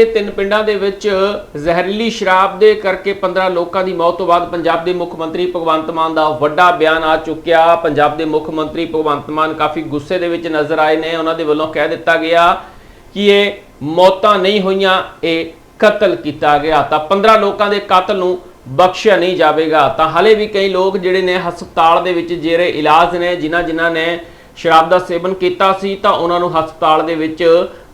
ਇਹ ਤਿੰਨ ਪਿੰਡਾਂ ਦੇ ਵਿੱਚ ਜ਼ਹਿਰੀਲੀ ਸ਼ਰਾਬ ਦੇ ਕਰਕੇ 15 ਲੋਕਾਂ ਦੀ ਮੌਤ ਤੋਂ ਬਾਅਦ ਪੰਜਾਬ ਦੇ ਮੁੱਖ ਮੰਤਰੀ ਭਗਵੰਤ ਮਾਨ ਦਾ ਵੱਡਾ ਬਿਆਨ ਆ ਚੁੱਕਿਆ। ਪੰਜਾਬ ਦੇ ਮੁੱਖ ਮੰਤਰੀ ਭਗਵੰਤ ਮਾਨ ਕਾਫੀ ਗੁੱਸੇ ਦੇ ਵਿੱਚ ਨਜ਼ਰ ਆਏ ਨੇ। ਉਹਨਾਂ ਦੇ ਵੱਲੋਂ ਕਹਿ ਦਿੱਤਾ ਗਿਆ ਕਿ ਇਹ ਮੌਤਾਂ ਨਹੀਂ ਹੋਈਆਂ, ਇਹ ਕਤਲ ਕੀਤਾ ਗਿਆ। ਤਾਂ 15 ਲੋਕਾਂ ਦੇ ਕਤਲ ਨੂੰ ਬਖਸ਼ਿਆ ਨਹੀਂ ਜਾਵੇਗਾ। ਤਾਂ ਹਲੇ ਵੀ ਕਈ ਲੋਕ ਜਿਹੜੇ ਨੇ ਹਸਪਤਾਲ ਦੇ ਵਿੱਚ ਜਿਹੜੇ ਇਲਾਜ ਨੇ ਜਿਨ੍ਹਾਂ ਜਿਨ੍ਹਾਂ ਨੇ ਸ਼ਰਾਬ ਦਾ ਸੇਵਨ ਕੀਤਾ ਸੀ, ਤਾਂ ਉਹਨਾਂ ਨੂੰ ਹਸਪਤਾਲ ਦੇ ਵਿੱਚ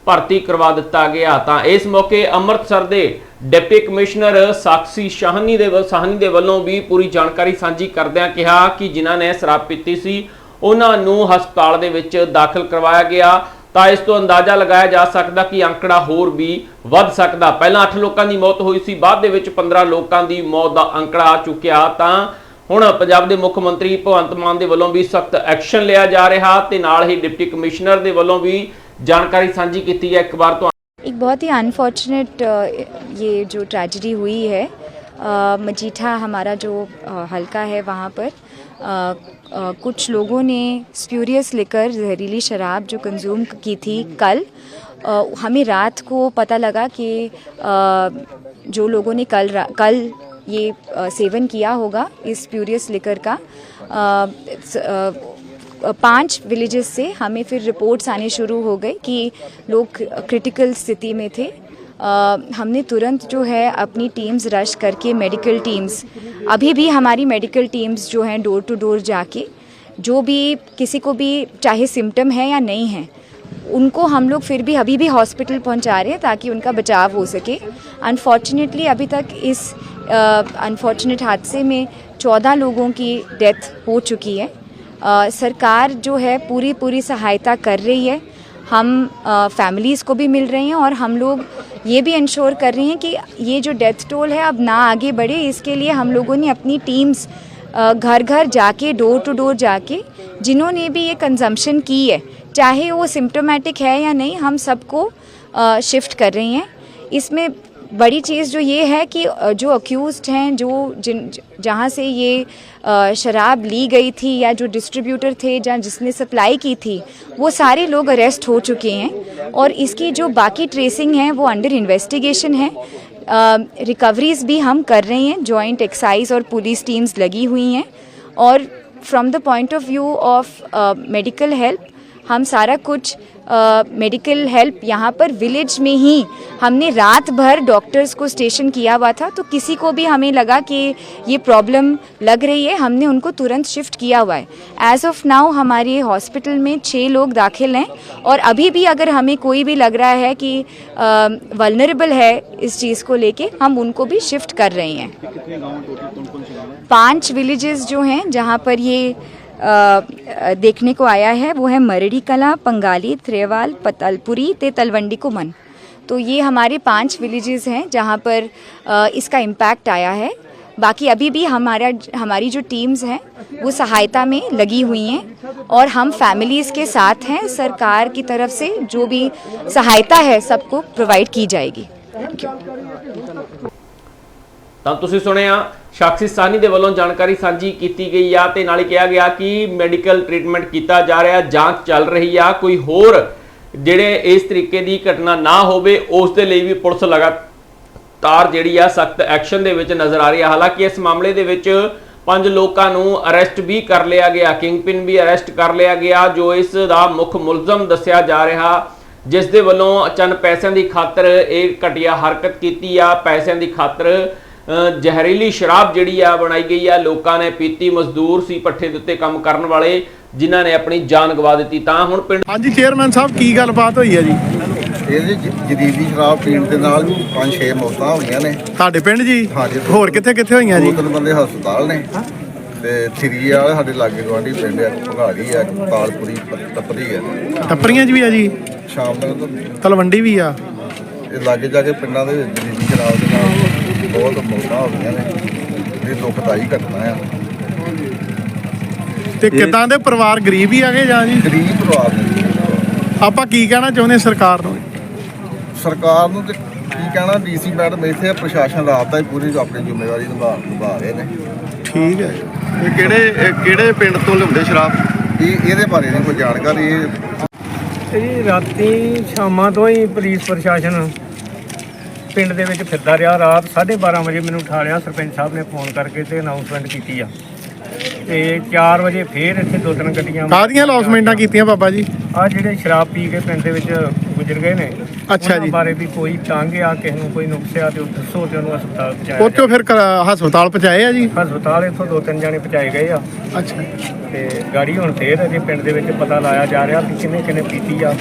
ਭਰਤੀ ਕਰਵਾ ਦਿੱਤਾ ਗਿਆ। ਤਾਂ ਇਸ ਮੌਕੇ ਅੰਮ੍ਰਿਤਸਰ ਦੇ ਡਿਪਟੀ ਕਮਿਸ਼ਨਰ ਸਾਕਸ਼ੀ ਸ਼ਾਹਨੀ ਦੇ ਸਾਹਨੀ ਦੇ ਵੱਲੋਂ ਵੀ ਪੂਰੀ ਜਾਣਕਾਰੀ ਸਾਂਝੀ ਕਰਦਿਆਂ ਕਿਹਾ ਕਿ ਜਿਨ੍ਹਾਂ ਨੇ ਸ਼ਰਾਬ ਪੀਤੀ ਸੀ, ਉਹਨਾਂ ਨੂੰ ਹਸਪਤਾਲ ਦੇ ਵਿੱਚ ਦਾਖਲ ਕਰਵਾਇਆ ਗਿਆ। ਤਾਂ ਇਸ ਤੋਂ ਅੰਦਾਜ਼ਾ ਲਗਾਇਆ ਜਾ ਸਕਦਾ ਕਿ ਅੰਕੜਾ ਹੋਰ ਵੀ ਵੱਧ ਸਕਦਾ। ਪਹਿਲਾਂ 8 ਲੋਕਾਂ ਦੀ ਮੌਤ ਹੋਈ ਸੀ, ਬਾਅਦ ਦੇ ਵਿੱਚ 15 ਲੋਕਾਂ ਦੀ ਮੌਤ ਦਾ ਅੰਕੜਾ ਆ ਚੁੱਕਿਆ। ਤਾਂ ਹੁਣ ਪੰਜਾਬ ਦੇ ਮੁੱਖ ਮੰਤਰੀ ਭਗਵੰਤ ਮਾਨ ਦੇ ਵੱਲੋਂ ਵੀ ਸਖਤ ਐਕਸ਼ਨ ਲਿਆ ਜਾ ਰਿਹਾ ਤੇ ਨਾਲ ਹੀ ਡਿਪਟੀ ਕਮਿਸ਼ਨਰ ਦੇ ਵੱਲੋਂ ਵੀ ਜਾਣਕਾਰੀ ਸਾਂਝੀ ਕੀਤੀ ਹੈ ਇੱਕ ਵਾਰ ਤੋਂ एक बहुत ही अनफॉर्चुनेट ये जो ट्रेजिडी हुई है अ, मजीठा हमारा जो अ, हलका है वहाँ पर अ, अ, कुछ लोगों ने स्प्यूरियस लिकर जहरीली शराब जो कंज्यूम की थी कल अ, हमें रात को पता लगा कि अ, जो लोगों ने कल रा- कल ये अ, सेवन किया होगा इस स्प्यूरियस लिकर का अ, स- अ, पाँच विलेजेस से हमें फिर रिपोर्ट्स आने शुरू हो गए कि लोग क्रिटिकल स्थिति में थे। अ, हमने तुरंत जो है अपनी टीम्स रश करके मेडिकल टीम्स अभी भी हमारी मेडिकल टीम्स जो हैं डोर टू डोर जाके जो भी किसी को भी चाहे सिम्टम है या नहीं है उनको हम लोग फिर भी अभी भी हॉस्पिटल पहुँचा रहे हैं ताकि उनका बचाव हो सके। अनफॉर्चुनेटली अभी तक इस अनफॉर्चुनेट हादसे में चौदह लोगों की डेथ हो चुकी है। अ, सरकार जो है पूरी पूरी सहायता कर रही है। हम फैमिलीज़ को भी मिल रहे हैं और हम लोग ये भी इंश्योर कर रहे हैं कि ये जो डेथ टोल है अब ना आगे बढ़े। इसके लिए हम लोगों ने अपनी टीम्स घर घर जाके डोर टू डोर जाके जिन्होंने भी ये कंजम्पशन की है चाहे वो सिम्टोमेटिक है या नहीं हम सबको शिफ्ट कर रहे हैं। इसमें बड़ी चीज़ जो ये है कि जो अक्यूज़ हैं, जो जिन, जहाँ से ये शराब ली गई थी या जो डिस्ट्रीब्यूटर थे जहाँ जिसने सप्लाई की थी, वो सारे लोग अरेस्ट हो चुके हैं और इसकी जो बाकी ट्रेसिंग है, वो अंडर इन्वेस्टिगेशन है। रिकवरीज भी हम कर रहे हैं जॉइंट एक्साइज और पुलिस टीम्स लगी हुई हैं और from the point of view of medical help हम सारा कुछ मेडिकल हेल्प यहाँ पर विलेज में ही हमने रात भर डॉक्टर्स को स्टेशन किया हुआ था तो किसी को भी हमें लगा कि ये प्रॉब्लम लग रही है हमने उनको तुरंत शिफ्ट किया हुआ है। एज ऑफ़ नाउ हमारे हॉस्पिटल में छः लोग दाखिल हैं और अभी भी अगर हमें कोई भी लग रहा है कि वलनरेबल है इस चीज़ को लेके हम उनको भी शिफ्ट कर रहे हैं। पाँच विलेजेस जो हैं जहाँ पर ये देखने को आया है, वो है मरड़ी कला, पंगाली थ्रेवाल पतलपुरी ते तलवंडी कुमन। तो ये हमारे पाँच विलेजेस हैं जहाँ पर इसका इम्पैक्ट आया है। बाकी अभी भी हमारा, हमारी जो टीम्स हैं, वो सहायता में लगी हुई हैं और हम फैमिलीज़ के साथ हैं, सरकार की तरफ़ से जो भी सहायता है सबको प्रोवाइड की जाएगी। थैंक यू ਤਾਂ ਤੁਸੀਂ ਸੁਣਿਆ ਸ਼ਖਸੀ ਸਾਨੀ ਦੇ ਵੱਲੋਂ ਜਾਣਕਾਰੀ ਸਾਂਝੀ ਕੀਤੀ ਗਈ ਆ ਤੇ ਨਾਲ ਹੀ ਕਿਹਾ ਗਿਆ ਕਿ ਮੈਡੀਕਲ ਟ੍ਰੀਟਮੈਂਟ ਕੀਤਾ ਜਾ ਰਿਹਾ, ਜਾਂਚ ਚੱਲ ਰਹੀ ਆ, ਕੋਈ ਹੋਰ ਜਿਹੜੇ ਇਸ ਤਰੀਕੇ ਦੀ ਘਟਨਾ ਨਾ ਹੋਵੇ, ਉਸ ਦੇ ਲਈ ਵੀ ਪੁਲਿਸ ਲਗਾਤਾਰ ਜਿਹੜੀ ਆ ਸਖਤ ਐਕਸ਼ਨ ਦੇ ਵਿੱਚ ਨਜ਼ਰ ਆ ਰਹੀ ਆ। ਹਾਲਾਂਕਿ ਇਸ ਮਾਮਲੇ ਦੇ ਵਿੱਚ ਪੰਜ ਲੋਕਾਂ ਨੂੰ ਅਰੈਸਟ ਵੀ ਕਰ ਲਿਆ ਗਿਆ, ਕਿੰਗਪਿਨ ਵੀ ਅਰੈਸਟ ਕਰ ਲਿਆ ਗਿਆ, ਜੋ ਇਸ ਦਾ ਮੁੱਖ ਮੁਲਜ਼ਮ ਦੱਸਿਆ ਜਾ ਰਿਹਾ, ਜਿਸ ਦੇ ਵੱਲੋਂ ਚੰਨ ਪੈਸਿਆਂ ਦੀ ਖਾਤਰ ਇਹ ਘਟੀਆ ਹਰਕਤ ਕੀਤੀ ਆ, ਪੈਸਿਆਂ ਦੀ ਖਾਤਰ ਜ਼ਹਿਰੀਲੀ ਸ਼ਰਾਬ ਜਿਹੜੀ ਆ ਬਣਾਈ ਗਈ ਆ ਲੋਕਾਂ ਨੇ ਪੀਤੀ ਮਜ਼ਦੂਰ ਸੀ ਪੱਠੇ ਦੇ ਉੱਤੇ ਕੰਮ ਕਰਨ ਵਾਲੇ ਜਿਨ੍ਹਾਂ ਨੇ ਆਪਣੀ ਜਾਨ ਗਵਾ ਦਿੱਤੀ। ਤਾਂ ਹੁਣ ਪਿੰਡ ਹਾਂਜੀ ਚੇਅਰਮੈਨ ਸਾਹਿਬ ਕੀ ਗੱਲਬਾਤ ਹੋਈ ਹੈ ਜੀ? ਇਹਦੇ ਜ- ਜਦੀਦੀ ਸ਼ਰਾਬ ਪੀਣ ਦੇ ਨਾਲ ਵੀ ਪੰਜ ਛੇ ਮੌਤਾਂ ਹੋਈਆਂ ਨੇ। ਤੁਹਾਡੇ ਪਿੰਡ ਜੀ? ਹਾਂਜੀ। ਹੋਰ ਕਿੱਥੇ ਕਿੱਥੇ ਹੋਈਆਂ ਦੋ ਜੀ ਤਿੰਨ ਬੰਦੇ ਹਸਪਤਾਲ ਨੇ। ਤੇ ਥਰੀ ਵਾਲੇ ਸਾਡੇ ਲਾਗੇ ਗਵਾਂਢੀ ਪਿੰਡ ਆ ਭਗਾੜੀ ਆ ਤਾਲਪੁਰੀ ਟੱਪਰੀ ਆ। ਟੱਪਰੀਆਂ 'ਚ ਵੀ ਆ ਜੀ? ਸ਼ਾਮ ਤੱਕ ਤਾਂ ਤਲਵੰਡੀ ਵੀ ਆ। ਇਹ ਲਾਗੇ ਜਾ ਕੇ ਪਿੰਡਾਂ ਦੇ ਵਿੱਚ ਜਦੀਦੀ ਸ਼ਰਾਬ ਦੇ ਨਾਲ ਬਹੁਤ ਮੌਤਾਂ ਹੋ ਗਈਆਂ ਨੇ। ਇਹ ਦੁਖਦਾਈ ਘਟਨਾ ਆ। ਤੇ ਕਿਦਾਂ ਦੇ ਪਰਿਵਾਰ ਗਰੀਬ ਹੀ ਆਗੇ ਜਾਂ ਜੀ? ਗਰੀਬ ਪਰਿਵਾਰ ਨੇ ਆਪਾਂ ਕੀ ਕਹਿਣਾ ਚਾਹੁੰਦੇ ਸਰਕਾਰ ਨੂੰ? ਸਰਕਾਰ ਨੂੰ ਤੇ ਕੀ ਕਹਿਣਾ ਡੀਸੀ ਮੈਡਮ ਇੱਥੇ ਆ, ਪ੍ਰਸ਼ਾਸਨ ਰਾਤ ਦਾ ਹੀ ਪੂਰੀ ਆਪਣੀ ਜ਼ਿੰਮੇਵਾਰੀ ਨਿਭਾ ਨਿਭਾ ਰਹੇ ਨੇ। ਠੀਕ ਹੈ। ਇਹ ਕਿਹੜੇ ਇਹ ਕਿਹੜੇ ਪਿੰਡ ਤੋਂ ਲਿਆਉਂਦੇ ਸ਼ਰਾਬ? ਇਹ ਇਹਦੇ ਬਾਰੇ ਨਹੀਂ ਕੋਈ ਜਾਣਕਾਰੀ। ਇਹ ਇਹ ਰਾਤੀ ਸ਼ਾਮਾਂ ਤੋਂ ਹੀ ਪੁਲਿਸ ਪ੍ਰਸ਼ਾਸਨ ਪਿੰਡ ਦੇ ਵਿੱਚ ਫਿਰਦਾ ਰਿਹਾ ਰਾਤ 12:30 ਵਜੇ ਮੈਨੂੰ ਉਠਾ ਲਿਆ ਸਰਪੰਚ ਸਾਹਿਬ ਨੇ ਫੋਨ ਕਰਕੇ ਤੇ ਅਨਾਉਂਸਮੈਂਟ ਕੀਤੀ ਆ। ਤੇ 4 ਵਜੇ ਫੇਰ ਇੱਥੇ ਦੋ ਤਿੰਨ ਗੱਡੀਆਂ ਕਾਹਦੀਆਂ ਲੌਸਮੈਂਟਾਂ ਕੀਤੀਆਂ ਬਾਬਾ ਜੀ? ਆ ਜਿਹੜੇ ਸ਼ਰਾਬ ਪੀ ਕੇ ਪਿੰਡ ਦੇ ਵਿੱਚ ਗੁਜ਼ਰ ਗਏ ਨੇ ਅੱਛਾ ਜੀ। ਬਾਰੇ ਵੀ ਕੋਈ ਤੰਗ ਆ ਕਿਸੇ ਨੂੰ ਕੋਈ ਨੁਕਸ ਆ ਤੇ ਉਹ ਦੱਸੋ ਤੇ ਉਹਨੂੰ ਹਸਪਤਾਲ ਪਹੁੰਚਾਇਆ ਉੱਥੋਂ ਫਿਰ ਹਸਪਤਾਲ ਪਹੁੰਚਾਏ ਆ ਜੀ। ਹਸਪਤਾਲ ਇੱਥੋਂ ਦੋ ਤਿੰਨ ਜਾਣੇ ਪਹੁੰਚਾਏ ਗਏ ਆ। ਅੱਛਾ। ਤੇ ਗਾੜੀ ਹੁਣ ਫੇਰ ਅਜੇ ਪਿੰਡ ਦੇ ਵਿੱਚ ਪਤਾ ਲਾਇਆ ਜਾ ਰਿਹਾ ਕਿ ਕਿੰਨੇ ਕਿੰਨੇ ਪੀਤੀ ਆ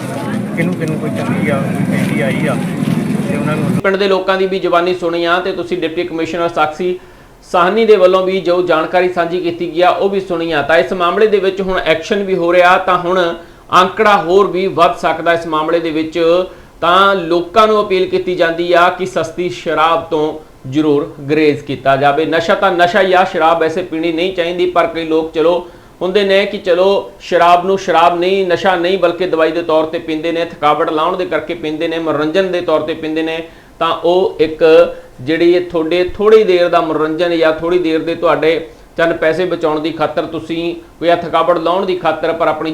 ਕਿਹਨੂੰ ਕਿਹਨੂੰ ਕੋਈ ਚੰਗੀ ਆ ਪੀਤੀ ਆਈ ਆ। ਤੇ ਉਹਨਾਂ ਨੂੰ ਪਿੰਡ ਦੇ ਲੋਕਾਂ ਦੀ ਵੀ ਜ਼ੁਬਾਨੀ ਸੁਣੀ ਆ ਤੇ ਤੁਸੀਂ ਡਿਪਟੀ ਕਮਿਸ਼ਨਰ ਸਾਕਸ਼ੀ ਸਾਹਨੀ ਦੇ ਵੱਲੋਂ ਵੀ ਜੋ ਜਾਣਕਾਰੀ ਸਾਂਝੀ ਕੀਤੀ ਗਿਆ ਉਹ ਵੀ ਸੁਣੀ ਆ। ਤਾਂ ਇਸ ਮਾਮਲੇ ਦੇ ਵਿੱਚ ਹੁਣ ਐਕਸ਼ਨ ਵੀ ਹੋ ਰਿਹਾ, ਤਾਂ ਹੁਣ ਅੰਕੜਾ ਹੋਰ ਵੀ ਵੱਧ ਸਕਦਾ ਇਸ ਮਾਮਲੇ ਦੇ ਵਿੱਚ। ਤਾਂ ਲੋਕਾਂ ਨੂੰ ਅਪੀਲ ਕੀਤੀ ਜਾਂਦੀ ਆ ਕਿ ਸਸਤੀ ਸ਼ਰਾਬ ਤੋਂ ਜ਼ਰੂਰ ਗਰੇਜ਼ ਕੀਤਾ ਜਾਵੇ। ਨਸ਼ਾ ਤਾਂ ਨਸ਼ਾ ਹੀ ਆ, ਸ਼ਰਾਬ ਵੈਸੇ ਪੀਣੀ ਨਹੀਂ ਚਾਹੀਦੀ, ਪਰ ਕਈ ਲੋਕ ਚਲੋ ਹੁੰਦੇ ਨੇ ਕਿ ਚਲੋ ਸ਼ਰਾਬ ਨੂੰ ਸ਼ਰਾਬ ਨਹੀਂ, ਨਸ਼ਾ ਨਹੀਂ, ਬਲਕਿ ਦਵਾਈ ਦੇ ਤੌਰ ਤੇ ਪੀਂਦੇ ਨੇ, ਥਕਾਵਟ ਲਾਉਣ ਦੇ ਕਰਕੇ ਪੀਂਦੇ ਨੇ, ਮਨੋਰੰਜਨ ਦੇ ਤੌਰ ਤੇ ਪੀਂਦੇ ਨੇ, ਤਾਂ ਉਹ ਇੱਕ ਜਿਹੜੀ ਇਹ ਤੁਹਾਡੇ ਥੋੜੀ ਦੇਰ ਦਾ ਮਨੋਰੰਜਨ ਜਾਂ ਥੋੜੀ ਦੇਰ ਦੇ ਤੁਹਾਡੇ ਚੰਨ ਪੈਸੇ ਬਚਾਉਣ ਦੀ ਖਾਤਰ ਤੁਸੀਂ ਕੋਈ ਥਕਾਵਟ ਲਾਉਣ ਦੀ ਖਾਤਰ ਪਰ ਆਪਣੀ